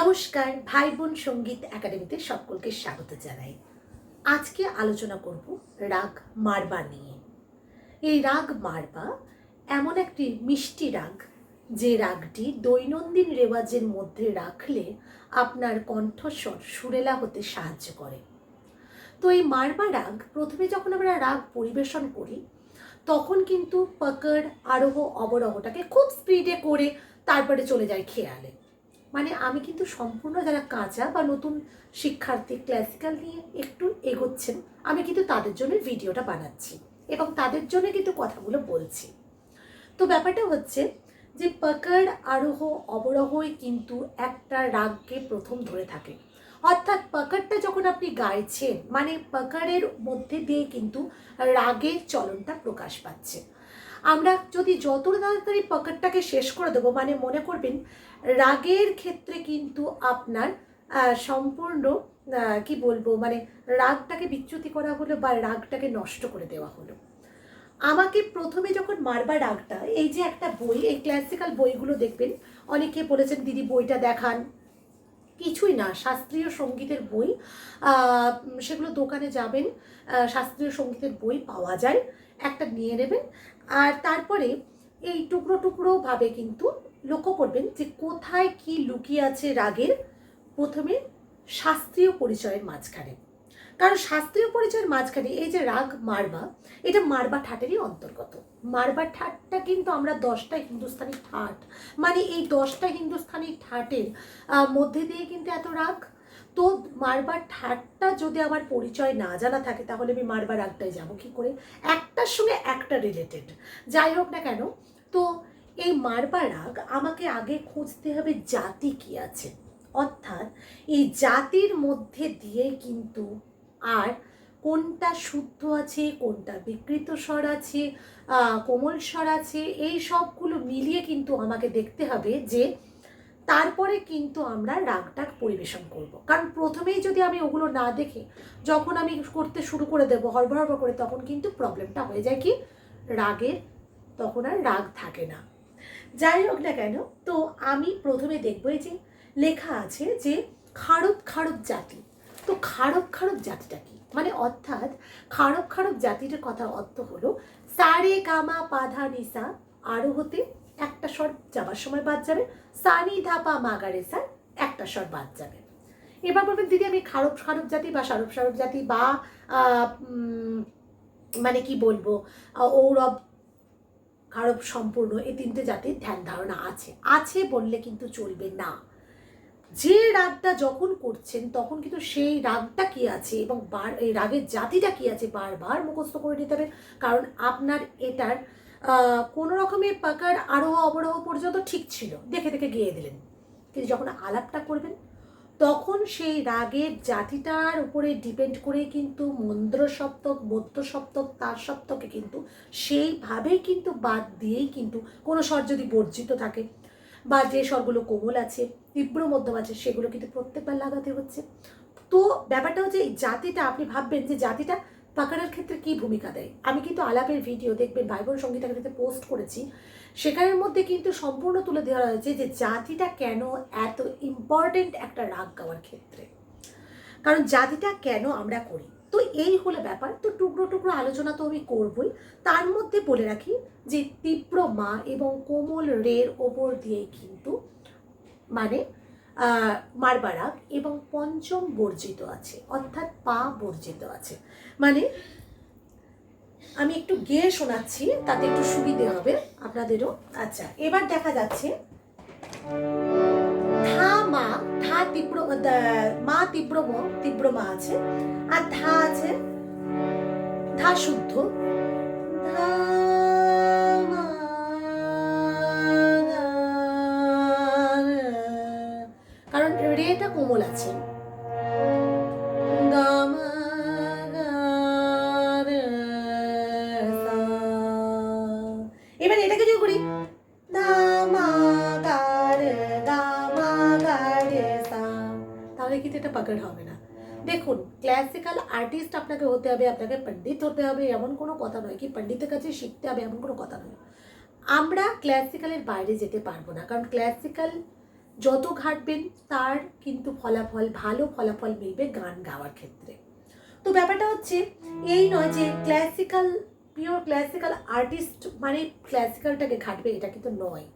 নমস্কার ভাই বোন সংগীত একাডেমিতে সকলকে স্বাগত জানাই। আজকে আলোচনা করব রাগ মারবা নিয়ে। এই রাগ মারবা এমন একটি মিষ্টি রাগ যে রাগটি দৈনন্দিন রেওয়াজের মধ্যে রাখলে আপনার কণ্ঠস্বর সুরেলা হতে সাহায্য করে। তো এই মারবা রাগ প্রথমে যখন আমরা রাগ পরিবেশন করি, তখন কিন্তু পকড়, আরোহ, অবরোহটাকে খুব স্পিডে করে তারপরে চলে যায় খেয়ালে। মানে আমি কিন্তু সম্পূর্ণ যারা কাঁচা বা নতুন শিক্ষার্থী ক্লাসিক্যাল নিয়ে একটু এগোচ্ছেন, আমি কিন্তু তাদের জন্য ভিডিওটা বানাচ্ছি এবং তাদের জন্য কিন্তু কথাগুলো বলছি। তো ব্যাপারটা হচ্ছে যে পকড় আরোহ অবরোহই কিন্তু একটা রাগকে প্রথম ধরে থাকে। অর্থাৎ পকড়টা যখন আপনি গাইছেন মানে পকড়ের মধ্যে দিয়ে কিন্তু রাগের চলনটা প্রকাশ পাচ্ছে। আমরা যদি যত তাড়াতাড়ি পকেটটাকে শেষ করে দেবো মানে মনে করবেন, রাগের ক্ষেত্রে কিন্তু আপনার সম্পূর্ণ কি বলব মানে রাগটাকে বিচ্যুতি করা হলো বা রাগটাকে নষ্ট করে দেওয়া হলো। আমাকে প্রথমে যখন মারবা রাগটা, এই যে একটা বই, এই ক্লাসিক্যাল বইগুলো দেখবেন, অনেকে বলেছেন, দিদি, বইটা দেখান। কিছুই না, শাস্ত্রীয় সঙ্গীতের বই সেগুলো দোকানে যাবেন শাস্ত্রীয় সঙ্গীতের বই পাওয়া যায়। একটা নিয়ে নেবেন আর তারপরে এই টুকরো টুকরো ভাবে কিন্তু লক্ষ্য করবেন যে কোথায় কি লুকিয়ে আছে রাগের প্রথমে শাস্ত্রীয় পরিচয়ের মাঝখানে। কারণ শাস্ত্রীয় পরিচয়ের মাঝখানে এই যে রাগ মারবা, এটা মারবা ঠাটেরই অন্তর্গত। মারবা ঠাটটা কিন্তু আমরা দশটা হিন্দুস্তানি ঠাট মানে এই দশটা হিন্দুস্তানি ঠাটের মধ্যে দিয়ে কিন্তু এত রাগ তো মারবার ঠাটটা যদি আমার পরিচয় না জানা থাকে, তাহলে আমি মারবার রাগটায় যাব কি করে? একটার সঙ্গে একটা রিলেটেড যাই হোক না কেন, তো এই মারবার রাগ আমাকে আগে খুঁজতে হবে জাতি কি আছে। অর্থাৎ এই জাতির মধ্যে দিয়ে কিন্তু আর কোনটা শুদ্ধ আছে, কোনটা বিকৃত স্বর আছে কোমল স্বর আছে, এই সবগুলো মিলিয়ে কিন্তু আমাকে দেখতে হবে যে তারপরে কিন্তু আমরা রাগটাগ পরিবেশন করব। কারণ প্রথমেই যদি আমি ওগুলো না দেখে, যখন আমি করতে শুরু করে দেবো হড়বড় করে, তখন কিন্তু প্রবলেমটা হয়ে যায় কি? রাগের, তখন আর রাগ থাকে না। যাই হোক না কেন, তো আমি প্রথমে দেখব এই যে লেখা আছে যে খারব খারব জাতি। তো খারব খারব জাতিটা কি? মানে অর্থাৎ খারব খারব জাতির কথা অর্থ হলো সারে কামা পাধা নিসা আরও হতে একটা স্বর যাবার সময় বাদ যাবে সানি ধাপা মাগারে, স্যার, একটা স্বর বাদ যাবে। এবার বলবেন, দিদি, আমি খারপ খারপ জাতি বা সারব সারব জাতি বা মানে কি বলব ঔরব খারব সম্পূর্ণ এই তিনটে জাতির ধ্যান ধারণা আছে। আছে বললে কিন্তু চলবে না। যে রাগটা যখন করছেন, তখন কিন্তু সেই রাগটা কি আছে এবং বার, এই রাগের জাতিটা কি আছে, বারবার মুখস্থ করে নিতে হবে। কারণ আপনার এটার কোনো রকমের পাকার আরোহ অবরোহ পর্যন্ত ঠিক ছিল। দেখে দেখে গিয়ে দিলেন। কিন্তু যখন আলাপটা করবেন, তখন সেই রাগের জাতিটার উপরে ডিপেন্ড করে কিন্তু মন্দ্র সপ্তক মধ্য সপ্তক তার সপ্তকে কিন্তু সেইভাবেই কিন্তু বাদ দিয়েই কিন্তু কোনো স্বর যদি বর্জিত থাকে বা যে স্বরগুলো কোমল আছে, তীব্র মধ্যম আছে, সেগুলো কিন্তু প্রত্যেকবার লাগাতে হচ্ছে। তো ব্যাপারটা হচ্ছে এই জাতিটা, আপনি ভাববেন যে জাতিটা পাকানোর ক্ষেত্রে কি ভূমিকা দেয়? আমি কিন্তু আলাপের ভিডিও দেখবেন ভাই বোন সংগীত পোস্ট করেছি। সেখানের মধ্যে কিন্তু সম্পূর্ণ তুলে দেওয়া হয়েছে যে জাতিটা কেন এত ইম্পর্টেন্ট একটা রাগ গাওয়ার ক্ষেত্রে। কারণ জাতিটা কেন আমরা করি? তো এই হলো ব্যাপার। তো টুকরো টুকরো আলোচনা তো আমি করবই। তার মধ্যে বলে রাখি যে তীব্র মা এবং কোমল রের ওপর দিয়ে কিন্তু মানে আহ, মারবা রাগ এবং পঞ্চম বর্জিত আছে অর্থাৎ পা বর্জিত আছে। মানে আমি একটু গেয়ে শোনাচ্ছি তাতে একটু সুবিধে হবে আপনাদেরও। আচ্ছা এবার দেখা যাচ্ছে থা মা থা তীব্র মা তীব্র তীব্র মা আছে আর ধা আছে ধা শুদ্ধ। ধা কোমল আছে গা মা গা রে সা। এবার এটাকে যদি করি। তাহলে কিন্তু এটা পাকড় হবে না দেখুন ক্লাসিক্যাল আর্টিস্ট আপনাকে হতে হবে, আপনাকে পণ্ডিত হতে হবে, এমন কোনো কথা নয় কি পণ্ডিতের কাছে শিখতে হবে, এমন কোনো কথা নয় আমরা ক্লাসিক্যালের বাইরে যেতে পারব না, কারণ ক্লাসিক্যাল যত ঘাটবেন, তার কিন্তু ফলাফল, ভালো ফলাফল মিলবে গান গাওয়ার ক্ষেত্রে। তো ব্যাপারটা হচ্ছে, এই নয় যে ক্লাসিক্যাল পিওর ক্লাসিক্যাল আর্টিস্ট মানে ক্লাসিক্যালটাকে ঘাটবে, এটা কিন্তু নয়।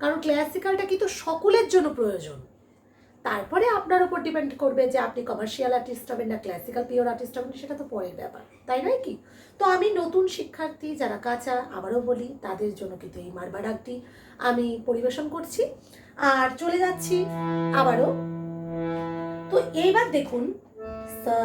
কারণ ক্লাসিক্যালটা কিন্তু সকলের জন্য প্রয়োজন। তারপরে আপনার উপর ডিপেন্ড করবে যে আপনি কমার্শিয়াল আর্টিস্ট হবেন না ক্লাসিক্যাল পিওর আর্টিস্ট হবেন সেটা তো পরের ব্যাপার, তাই নয় কি? তো আমি নতুন শিক্ষার্থী যারা কাঁচা, আবারও বলি, তাদের জন্য কিন্তু এই মারবা ডাকটি আমি পরিবেশন করছি। আর চলে যাচ্ছি আবারও। তো এইবার দেখুন সা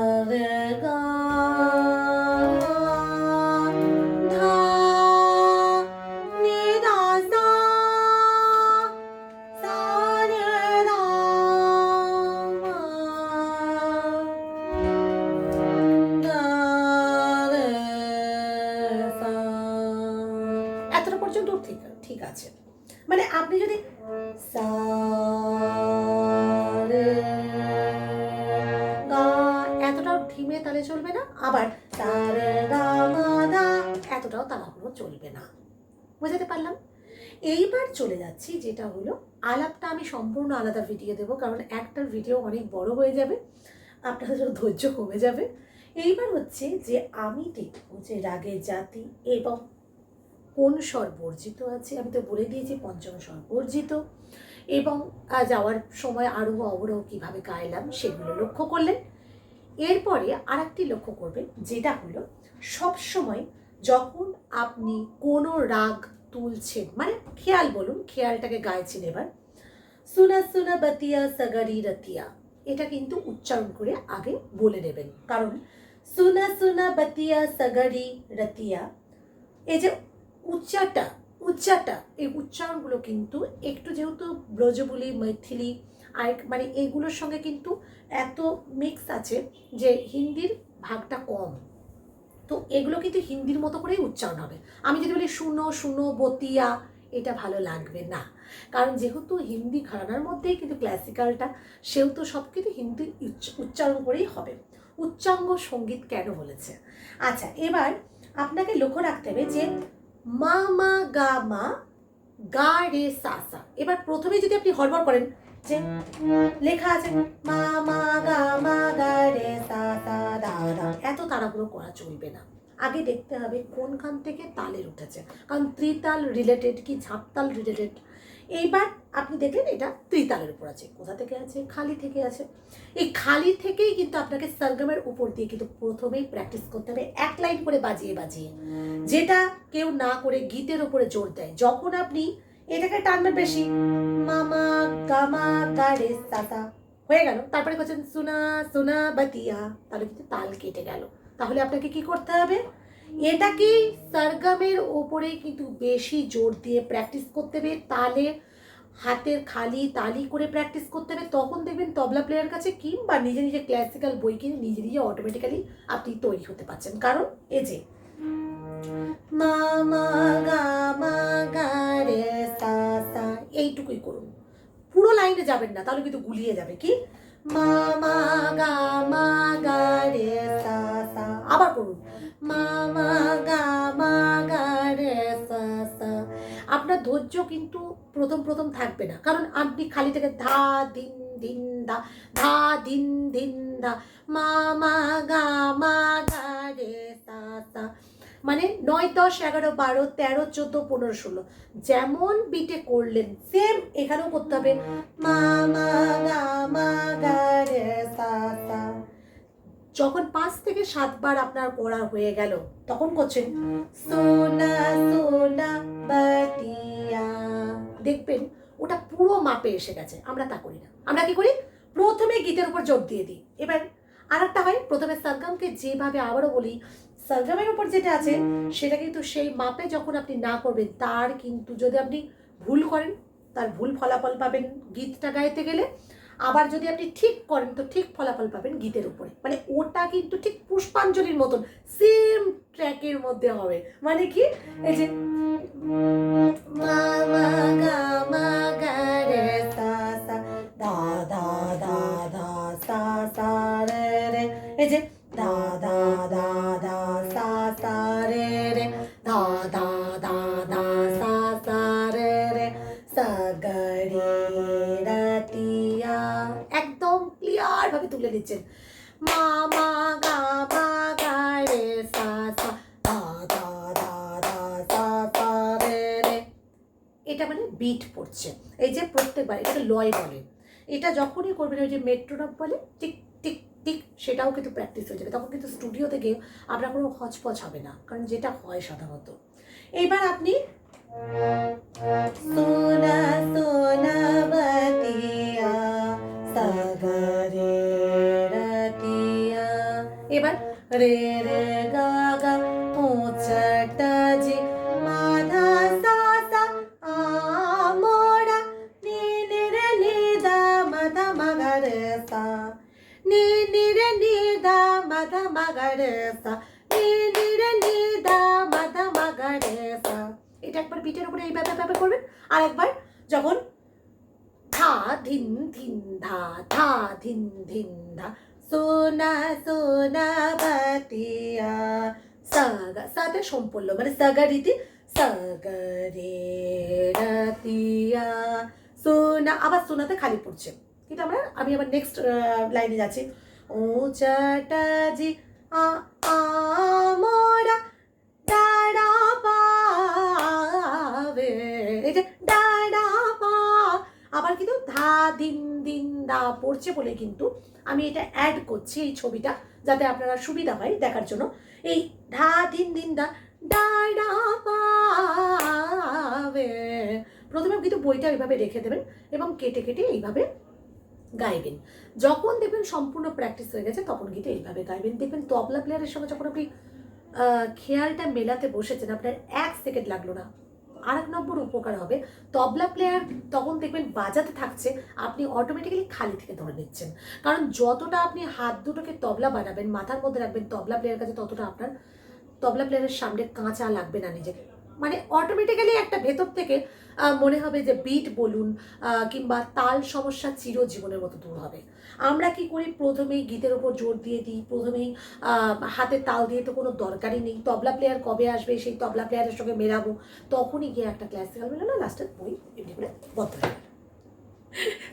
এইবার চলে যাচ্ছি, যেটা হলো আলাপটা আমি সম্পূর্ণ আলাদা ভিডিও দেবো, কারণ একটার ভিডিও অনেক বড় হয়ে যাবে, আপনাদের ধৈর্য কমে যাবে। এইবার হচ্ছে যে আমি দেখব যে রাগের জাতি এবং কোন স্বর বর্জিত আছে, আমি তো বলে দিয়েছি পঞ্চম স্বর বর্জিত, এবং যাওয়ার সময় আরোহ অবরোহ কীভাবে গাইলাম সেগুলো লক্ষ্য করলেন। এরপরে আর একটি লক্ষ্য করবেন, যেটা হলো সবসময় যখন আপনি কোনো রাগ তুলছেন। মানে খেয়াল বলুন, খেয়ালটাকে গাইছেন এবার। সুনা সুনা বাতিয়া সাগারি রতিয়া। এটা কিন্তু উচ্চারণ করে আগে বলে নেবেন। কারণ সুনা সুনা বাতিয়া সাগারি রতিয়া, এই যে উচ্চাটা উচ্চাটা এই উচ্চারণগুলো কিন্তু একটু যেহেতু ব্রজবুলি, মৈথিলি, আর মানে এইগুলোর সঙ্গে কিন্তু এত মিক্স আছে যে হিন্দির ভাগটা কম। তো এগুলো কিন্তু হিন্দির মতো করেই উচ্চারণ হবে। আমি যদি বলি শুনো শুনো বতিয়া, এটা ভালো লাগবে না। কারণ যেহেতু হিন্দি ঘরানার মধ্যেই কিন্তু ক্লাসিক্যালটা সেহেতু সব কিন্তু হিন্দি উচ্চ- উচ্চারণ করেই হবে। উচ্চাঙ্গ সংগীত কেন বলেছে? আচ্ছা এবার আপনাকে লক্ষ্য রাখতে হবে যে মা মা গা মা, গা রে সা সা। এবার প্রথমে যদি আপনি হড়বড় করেন যে লেখা আছে, মা মা, গা মা, গা, রে, সা সা, দা দা এত তাড়াহুড়ো করা চলবে না। আগে দেখতে হবে কোনখান থেকে তালের উঠেছে, কারণ ত্রিতাল রিলেটেড কি ঝাপতাল রিলেটেড এইবার আপনি দেখলেন এটা ত্রিতালের উপর আছে। কোথা থেকে আছে? খালি থেকে আছে। এই খালি থেকেই কিন্তু আপনাকে সরগমের উপর দিয়ে কিন্তু প্রথমেই প্র্যাকটিস করতে হবে, এক লাইন করে বাজিয়ে বাজিয়ে। যেটা কেউ না করে গীতের উপরে জোর দেয়। যখন আপনি এটাকে টানবেন বেশি। মামা গামা গারে সাতা হয়ে গেল। তারপরে করছেন সুনা সুনা, বাতিয়া। তাহলে কিন্তু তাল কেটে গেল। তাহলে আপনাকে কি করতে হবে? এটাকে সরগমের ওপরে কিন্তু বেশি জোর দিয়ে প্র্যাকটিস করতে হবে? তালে হাতের খালি তালি করে প্র্যাকটিস করতে হবে। তখন দেখবেন তবলা প্লেয়ার কাছে কিংবা নিজে নিজে ক্লাসিক্যাল বই কিনে নিজে নিজে অটোমেটিক্যালি আপনি তৈরি হতে পারছেন। কারণ, এই যে মা গা রে, সা এইটুকুই করুন। পুরো লাইনে যাবেন না, তাহলে কিন্তু গুলিয়ে যাবে, কি? মা মা গা রে, সা আবার করুন। মা মা রে, সা আপনার ধৈর্য কিন্তু প্রথম প্রথম থাকবে না। কারণ আপনি খালি থেকে ধা, দিন দিন, দা, ধা, দিন দিন, দা। মা মা গা মা গা রে, সা সা মানে নয় দশ, এগারো বারো, তেরো, চোদ্দ, পনেরো, ষোলো। যেমন বিটে করলেন সেম এখানেও করতে হবে। মা মা, গা মা, গা, রে, সা যখন পাঁচ থেকে সাতবার আপনার পড়া হয়ে গেল, তখন করছেন, সোনা সোনা বাতিয়া। দেখবেন, ওটা পুরো মাপে এসে গেছে, আমরা তা করি না। আমরা কি করি? প্রথমে গীতের উপর জোর দিয়ে দিই। এবার আর একটা হয়, প্রথমে সরগমকে যেভাবে আবারও বলি সরগমের উপর যেটা আছে, সেটা কিন্তু সেই মাপে যখন আপনি না করবেন, তার কিন্তু যদি আপনি ভুল করেন, তার ভুল ফলাফল পাবেন গীতটা গাইতে গেলে। আবার যদি আপনি ঠিক করেন, তো ঠিক ফলাফল পাবেন গীতের উপরে। মানে ওটা কিন্তু ঠিক পুষ্পাঞ্জলির মতন সেম ট্র্যাকের মধ্যে হবে। মানে কি? এই যে গা, মা সা সা। তুলে মা মা, গা মা গা, রে এটা মানে বিট পড়ছে। এই যে প্রত্যেকবার, এটাকে লয় বলে। এটা যখনই করবেন ওই যে মেট্রোনম বলে, টিক টিক টিক, সেটাও কিন্তু প্র্যাকটিস হয়ে যাবে। তখন কিন্তু স্টুডিওতে গিয়ে আপনার কোনো হচপচ হবে না, কারণ যেটা হয় সাধারণত। এইবার আপনি সোনা সোনা এবার রে রে গা গা পোচাটা জি মাধা সা সা আমোরা নি নি রে নি দা মাধা মাগা রে সা নি নি রে নি দা মাধা মাগা রে সা নি নি রে নি দা মাধা মাগা রে সা এটা একবার বিটের উপরে এই ব্যাপার ব্যাপার করবেন। আর একবার যখন ধা, ধিন ধিন, ধা ধা, ধিন ধিন, ধা সোনা সোনা বাতিয়া। সাগা সাতে সম্পূর্ণ মানে সাগা রীতি, সাগরে রাতিয়া। সোনা, আবার সোনাতে খালি পড়ছে। কিন্তু আমরা, আমি আবার নেক্সট লাইনে যাচ্ছি। ও চাটাজি আ আমোরা ডাড়া পাবে। এই যে পা আবার কিন্তু ধা দিন দিন দা পড়ছে বলে কিন্তু আমি এটা অ্যাড করছি এই ছবিটা যাতে আপনারা সুবিধা হয় দেখার জন্য। এই ধা দিন দিন দা পাবে প্রথমে কিন্তু বইটা এইভাবে রেখে দেবেন এবং কেটে কেটে এইভাবে গাইবেন। যখন দেখবেন সম্পূর্ণ প্র্যাকটিস হয়ে গেছে, তখন কিন্তু এইভাবে গাইবেন। দেখবেন তবলা প্লেয়ারের সঙ্গে যখন আপনি খেয়ালটা মেলাতে বসেছেন, আপনার এক সেকেন্ড লাগল না। আর এক নম্বর উপকার হবে। তবলা প্লেয়ার তখন দেখবেন বাজাতে থাকছে, আপনি অটোমেটিক্যালি খালি থেকে ধরে নিচ্ছেন। কারণ যতটা আপনি হাত দুটোকে তবলা বানাবেন, মাথার মধ্যে রাখবেন তবলা প্লেয়ার কাছে ততটা আপনার, তবলা প্লেয়ারের সামনে কাঁচা লাগবে না নিজেকে। মানে অটোমেটিক্যালি একটা ভেতর থেকে মনে হবে যে বিট বলুন কিংবা তাল সমস্যা চিরজীবনের মতো দূর হবে। আমরা কি করি? প্রথমেই গীতের ওপর জোর দিয়ে দিই, প্রথমেই হাতে তাল দিয়ে তো কোনো দরকারই নেই। তবলা প্লেয়ার কবে আসবে? সেই তবলা প্লেয়ারের সঙ্গে মেলাবো। তখনই গিয়ে একটা ক্লাসিক্যাল মেলানো লাস্টের বই এমনি করে হয়ে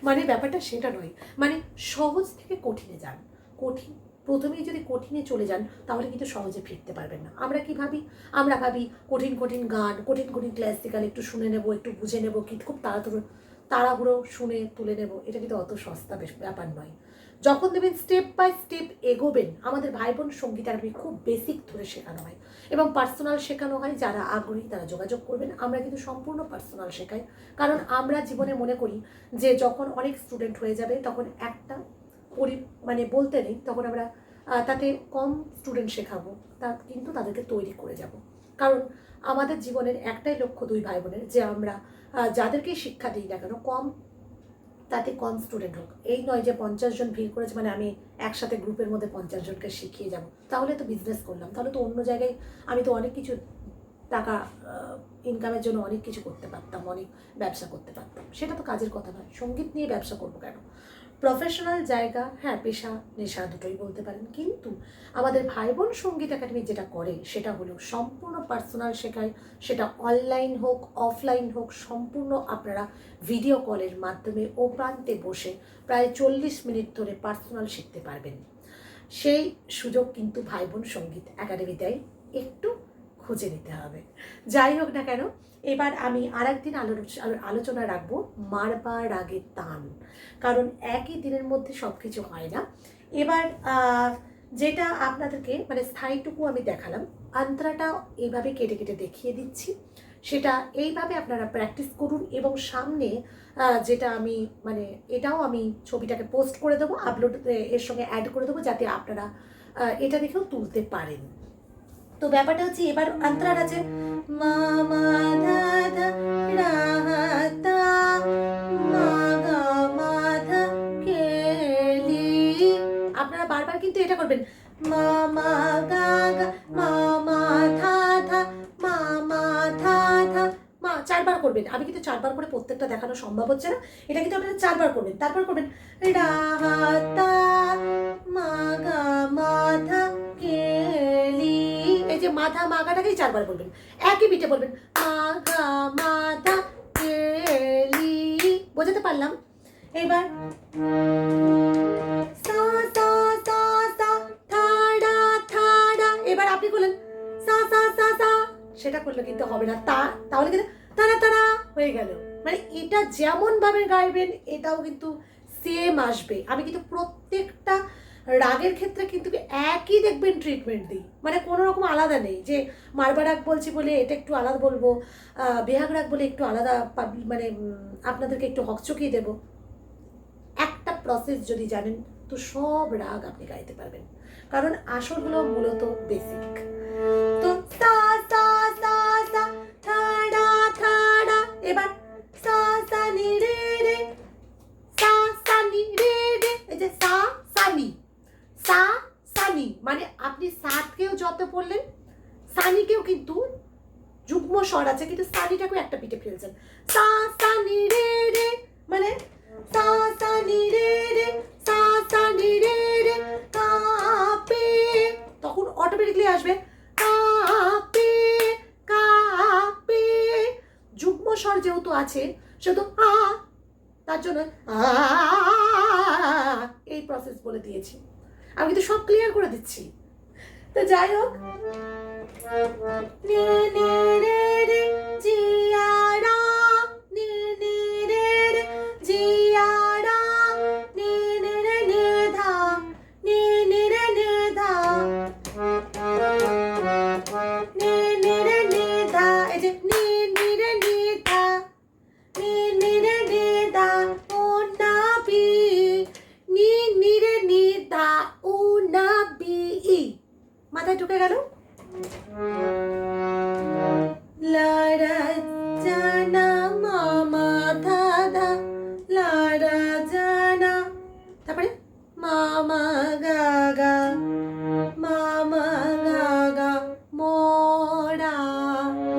মানে ব্যাপারটা সেটা নয়। মানে সহজ থেকে কঠিনে যান। কঠিন প্রথমেই যদি কঠিনে চলে যান, তাহলে কিন্তু সহজে ফিরতে পারবেন না। আমরা কি ভাবি? আমরা ভাবি কঠিন কঠিন গান, কঠিন কঠিন ক্লাসিক্যাল একটু শুনে নেব, একটু বুঝে নেব কি খুব তাড়াতাড়ি, তাড়াহুড়ো শুনে তুলে নেব। এটা কিন্তু অত সস্তা ব্যাপার নয়। যখন দেবেন স্টেপ বাই স্টেপ এগোবেন, আমাদের ভাই বোন সংগীত আরবি খুব বেসিক ধরে শেখানো হয় এবং পার্সোনাল শেখানো হয়, যারা আগ্রহী তারা যোগাযোগ করবেন। আমরা কিন্তু সম্পূর্ণ পার্সোনাল শেখাই। কারণ আমরা জীবনে মনে করি যে যখন অনেক স্টুডেন্ট হয়ে যাবে, তখন একটা পরি মানে বলতে নেই তখন আমরা তাতে কম স্টুডেন্ট শেখাবো তা কিন্তু তাদেরকে তৈরি করে যাব। কারণ আমাদের জীবনের একটাই লক্ষ্য দুই ভাই বোনের যে আমরা আহ, যাদেরকেই শিক্ষা দিই না কেন কম তাতে কম স্টুডেন্ট হোক। এই নয় যে পঞ্চাশ জন ভিড় করেছে মানে আমি একসাথে গ্রুপের মধ্যে পঞ্চাশ জনকে শিখিয়ে যাব। তাহলে তো বিজনেস করলাম তাহলে তো অন্য জায়গায় আমি তো অনেক কিছু টাকা ইনকামের জন্য অনেক কিছু করতে পারতাম অনেক ব্যবসা করতে পারতাম। সেটা তো কাজের কথা নয় সংগীত নিয়ে ব্যবসা করব কেন? প্রফেশনাল জায়গা হ্যাঁ পেশা, নেশা দুটোই বলতে পারেন। কিন্তু আমাদের ভাই বোন সংগীত একাডেমি যেটা করে, সেটা হলো সম্পূর্ণ পার্সোনাল শেখায়। সেটা অনলাইন হোক অফলাইন হোক, সম্পূর্ণ আপনারা ভিডিও কলের মাধ্যমে ও প্রান্তে বসে প্রায় চল্লিশ মিনিট ধরে পার্সোনাল শিখতে পারবেন। সেই সুযোগ কিন্তু ভাই বোন সংগীত একাডেমি দেয় একটু খুঁজে নিতে হবে। যাই হোক না কেন, এবার আমি আর একদিন আলোচনা রাখব মারবা রাগের তান। কারণ একই দিনের মধ্যে সব কিছু হয় না। এবার যেটা আপনাদেরকে মানে স্থায়ীটুকু আমি দেখালাম আন্ত্রাটা এইভাবে কেটে কেটে দেখিয়ে দিচ্ছি। সেটা এইভাবে আপনারা প্র্যাকটিস করুন এবং সামনে যেটা আমি মানে এটাও আমি ছবিটাকে পোস্ট করে দেবো, আপলোড এর সঙ্গে অ্যাড করে দেবো, যাতে আপনারা এটা দেখেও তুলতে পারেন। তো ব্যাপারটা হচ্ছে এবার আন্তরার আছে মা মা ধা ধা রা মা গা মা ধা কে আপনারা বারবার কিন্তু এটা করবেন। মা মা গা গা মা মা ধা মা চারবার করবেন। আমি কিন্তু চারবার করে প্রত্যেকটা দেখানো সম্ভব হচ্ছে না। এটা কিন্তু আপনারা চারবার করবেন। তারপর করবেন রা তা মা গা মাথা মাগাটাকেই চারবার বলবেন। একই বিটে বলবেন মা মাথা কেলি বোঝাতে পারলাম? এবার, সা সা এবার আপনি করলেন, সা সা সা সা। সেটা করলে কিন্তু হবে না। তা, তাহলে কিন্তু তারা তারা হয়ে গেল। মানে এটা যেমনভাবে গাইবেন, এটাও কিন্তু সেম আসবে। আমি কিন্তু প্রত্যেকটা রাগের ক্ষেত্রে কিন্তু একই দেখবেন ট্রিটমেন্ট দিই। মানে কোনো রকম আলাদা নেই যে মারবা রাগ বলছি বলে এটা একটু আলাদা বলব বেহাগ রাগ বলে একটু আলাদা মানে আপনাদেরকে একটু হকচকিয়ে দেবো। একটা প্রসেস যদি জানেন, তো সব রাগ আপনি গাইতে পারবেন। কারণ আসল হলো মূলত বেসিক তো এবার সা সা, নি, রে রে, সা সা, নি, রে রে, এই যে সা সা, নি। সা সানি। মানে আপনি সাতকেও যত পড়লেন, সানিকেও কিন্তু যুগ্ম স্বর আছে, কিন্তু সানিটাকেও একটা পিঠে ফেলছেন। সা সা নি রে রে মানে সা সা নি রে রে সা সা নি রে রে, কাপে। তখন অটোমেটিকলি আসবে, কাপে কাপে। যুগ্ম স্বর যেহেতু আছে শুধু আ, তার জন্য আ, এই প্রসেস বলে দিয়েছি। আমি তো সব ক্লিয়ার করে দিচ্ছি। তো যাই হোক।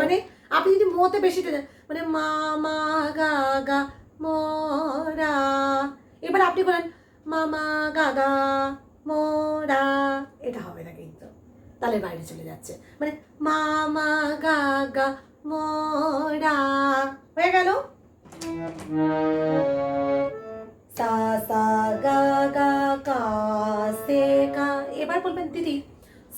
মানে আপনি যদি মোতে বেশি মানে মামা গাগা মোরা। এবার আপনি করেন মামা গাগা মোরা। এটা হবে না কিন্তু। তাহলে বাইরে চলে যাচ্ছে। মানে মামা গাগা মোরা। হয়ে গেল? সা সা, গা গা, কা, সে, কা। এবার বলবেন, দিদি,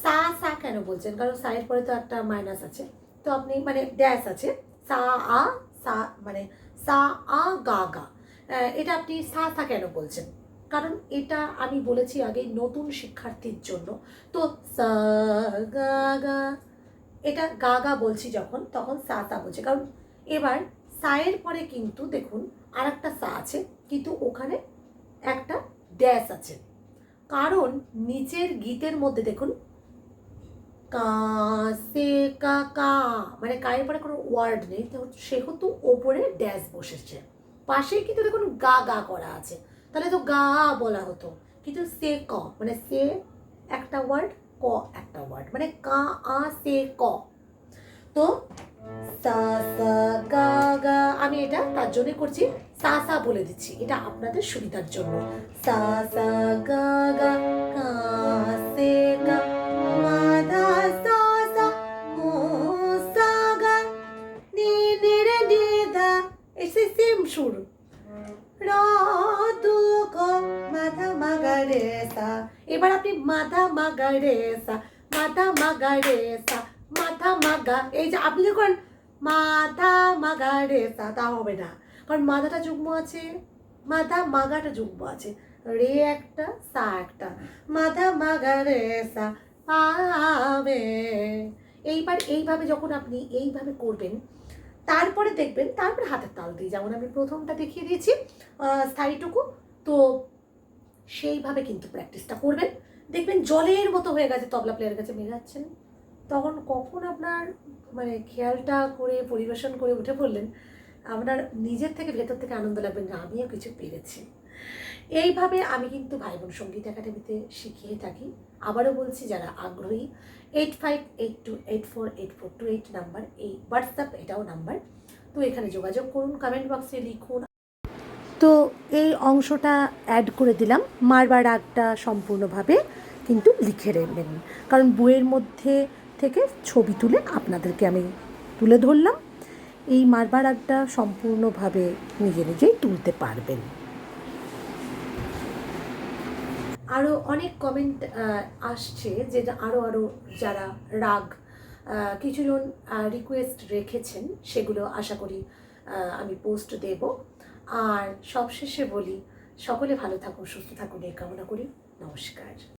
সা সা কেন বলছেন? কারণ সাইড পরে তো একটা মাইনাস আছে। তো আপনি মানে ড্যাশ আছে। সা, আ, সা মানে সা, আ, গা গা। এটা আপনি সা সা কেন বলছেন? কারণ এটা আমি বলেছি আগে নতুন শিক্ষার্থীর জন্য। তো সা, গা গা, এটা গা গা বলছি যখন, তখন সা সা বলছি। কারণ এবার সায়ের পরে কিন্তু দেখুন আর একটা সা আছে, কিন্তু ওখানে একটা ড্যাশ আছে। কারণ নিচের গীতের মধ্যে দেখুন কা, সে, কা কা মানে কায়ের পরে কোনো ওয়ার্ড নেই সেহেতু ওপরে ড্যাশ বসেছে। পাশে কিন্তু দেখুন গা গা করা আছে। তাহলে তো গা বলা হতো। কিন্তু সে, ক মানে সে একটা ওয়ার্ড ক একটা ওয়ার্ড মানে কা, আ, সে, ক। তো সা সা, গা গা, আমি এটা তার জন্য করছি, সা সা বলে দিচ্ছি। এটা আপনাদের সুবিধার জন্য। সা সা, গা গা, কা, সে গা এবার আপনি মাথা মাগা রে সা মাথা মাগা রে সা মাথা মাগা, এই যে আপনি যখন মাথা মাগা রেসা তা হবে না। কারণ মাথাটা যুগ্ম আছে, মাথা মাগাটা যুগ্ম আছে। রে একটা, সা একটা। মাথা মাগা রে সা পাবে। এইবার এইভাবে যখন আপনি এইভাবে করবেন, তারপরে দেখবেন, তারপরে হাতের তাল দিয়ে, যেমন আমি প্রথমটা দেখিয়ে দিয়েছি স্থায়ীটুকু, তো সেইভাবে কিন্তু প্র্যাকটিসটা করবেন। দেখবেন জলের মতো হয়ে গেছে তবলা প্লেয়ারের কাছে মেলাচ্ছেন তখন কখন আপনার মানে খেয়ালটা করে, পরিবেশন করে উঠে পড়লেন, আপনার নিজের থেকে ভেতর থেকে আনন্দ লাগবে না, আমিও কিছু পেরেছি। এইভাবে আমি কিন্তু ভাই বোন সংগীত একাডেমিতে শিখিয়ে থাকি। আবারও বলছি, যারা আগ্রহী eight five eight two eight four eight four two eight number এই হোয়াটসঅ্যাপ এটাও নাম্বার তো এখানে যোগাযোগ করুন কমেন্ট বক্সে লিখুন এই অংশটা অ্যাড করে দিলাম। মারবার আগটা সম্পূর্ণভাবে কিন্তু লিখে নেবেন কারণ বইয়ের মধ্যে থেকে ছবি তুলে আপনাদেরকে আমি তুলে ধরলাম। এই মারবার আগটা সম্পূর্ণভাবে নিজে নিজেই তুলতে পারবেন। আরও অনেক কমেন্ট আসছে যে আরও আরও যারা রাগ কিছুজন রিকোয়েস্ট রেখেছেন, সেগুলো আশা করি আমি পোস্ট দেব। আর সবশেষে বলি সকলে ভালো থাকুন সুস্থ থাকুন এই কামনা করি। নমস্কার।